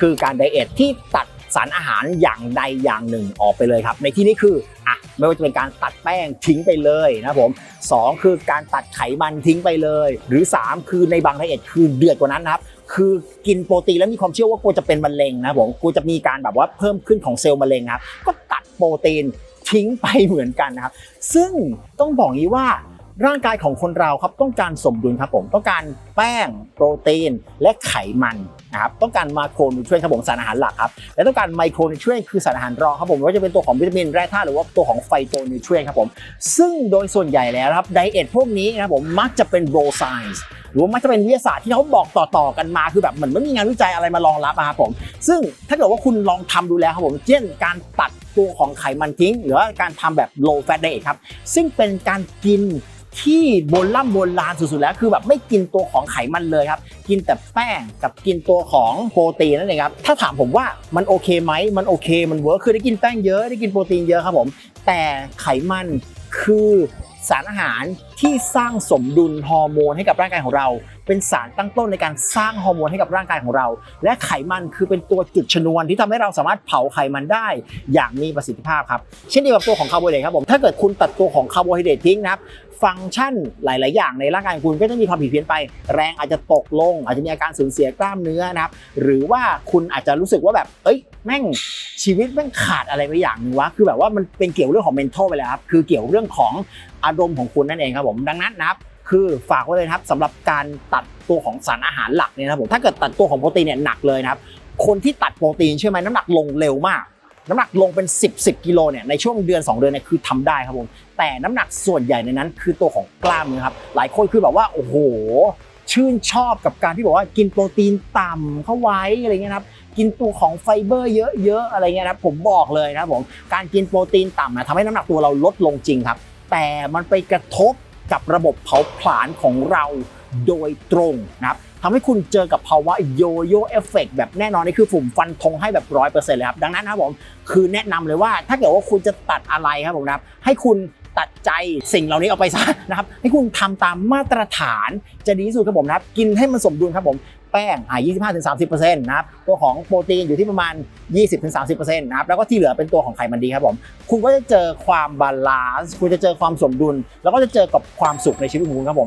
คือการไดเอทที่ตัดสารอาหารอย่างใดอย่างหนึ่งออกไปเลยครับ ในที่นี้คืออะไม่ว่าจะเป็นการตัดแป้งทิ้งไปเลยนะผมสองคือการตัดไขมันทิ้งไปเลย หรือ 3 คือในบางไดเอทคือเดือดกว่านั้นนะครับคือกินโปรตีนแล้วมีความเชื่อว่ากูจะเป็นมะเร็งนะผมกูจะมีการแบบว่าเพิ่มขึ้นของเซลล์มะเร็งครับก็ตัดโปรตีนทิ้งไปเหมือนกันนะครับซึ่งต้องบอกงี้ว่า ร่างกายของคนเราครับต้องการสมดุลครับผมต้องการแป้ง โปรตีน และไขมันนะครับต้องการมาโครนิวทรียนครับผมสารอาหารหลักครับและต้องการไมโครนิวทรียนคือสารอาหารรองครับผมว่าจะเป็นตัวของวิตามินแร่ธาตุหรือว่าตัวของไฟโตนิวทรียนครับผมซึ่งโดยส่วนใหญ่แล้วครับไดเอทพวกนี้นะครับผมมักจะเป็นโรไซน์หรือว่ามักจะเป็นวิทยาศาสตร์ที่เขาบอกต่อๆกันมาคือแบบเหมือนไม่มีงานวิจัยอะไรมารองรับอะครับผมซึ่งถ้าเกิดว่าคุณลองทำดูแล้วครับผมเช่นการตัดตัวของไขมันทิ้ง หรือว่าการทำแบบ low fat diet ครับซึ่งเป็นการกิน ที่โบล่ำโบราณสุดๆแล้ว คือแบบไม่กินตัวของไขมันเลยครับ กินแต่แป้งกับกินตัวของโปรตีนนั่นเองครับ ถ้าถามผมว่ามันโอเคไหมมันโอเค มันเวิร์คคือได้กินแป้งเยอะได้กินโปรตีนเยอะครับผม แต่ไขมัน คือสารอาหารที่สร้างสมดุลฮอร์โมนให้กับร่างกายของเรา เป็นสารตั้งต้นในการสร้างฮอร์โมนให้กับร่างกายของเรา และไขมันคือเป็นตัวจุดชนวนที่ทำให้เราสามารถเผาไขมันได้ อย่างมีประสิทธิภาพครับ เช่นเดียวกับตัวของคาร์โบไฮเดรตครับผม ถ้าเกิดคุณตัดตัวของคาร์โบไฮเดรตทิ้งนะครับ ฟังก์ชันหลาย ๆ อย่างในร่างกายของคุณก็จะมีความผิดเพี้ยนไป แรงอาจจะตกลง อาจจะมีอาการสูญเสียกล้ามเนื้อนะครับ หรือว่าคุณอาจจะรู้สึกว่าแบบ เอ้ย แม่งชีวิตแม่งขาดอะไรไปอย่างนึงวะคือแบบว่ามันเป็นเกี่ยวเรื่องของ mental ไปแล้วครับคือเกี่ยวเรื่องของอารมณ์ของคุณนั่นเองครับผมดังนั้นนะครับคือฝากไว้เลยครับสำหรับการตัดตัวของสารอาหารหลักเนี่ยนะครับผมถ้าเกิดตัดตัวของโปรตีนเนี่ยหนักเลยนะครับคนที่ตัดโปรตีนเชื่อไหมน้ำหนักลงเร็วมากน้ำหนักลงเป็น 10 10กิโลเนี่ยในช่วงเดือน 2 เดือนเนี่ยคือทำได้ครับผมแต่น้ำหนักส่วนใหญ่ในนั้นคือตัวของกล้ามเนื้อครับหลายคนคือแบบว่าโอ้โห ชื่นชอบกับการที่บอกว่ากินโปรตีนต่ำเข้าไว้อะไรเงี้ยครับ กินตัวของไฟเบอร์เยอะๆอะไรเงี้ยนะครับผมบอกเลยนะครับผมการกินโปรตีนต่ำนะทำให้น้ำหนักตัวเราลดลงจริงครับ แต่มันไปกระทบกับระบบเผาผลาญของเราโดยตรงนะครับทำให้คุณเจอกับภาวะโยโย่เอฟเฟกแบบแน่นอนนี่คือผมฟันธงให้แบบร้อยเปอร์เซ็นต์เลยครับ ดังนั้นนะครับผมคือแนะนำเลยว่าถ้าเกิดว่าคุณจะตัดอะไรครับผมนะให้คุณ ตัดใจสิ่งเหล่านี้เอาไปซะนะครับให้คุณทำตามมาตรฐานจะดีที่สุดครับผมนะครับกินให้มันสมดุลครับผมแป้งอ่า25-30%นะครับ ตัวของโปรตีนอยู่ที่ประมาณ 20-30%นะครับ แล้วก็ที่เหลือเป็นตัวของไขมันดีครับผม คุณก็จะเจอความบาลานซ์ คุณจะเจอความสมดุล แล้วก็จะเจอกับความสุขในชีวิตของคุณครับผม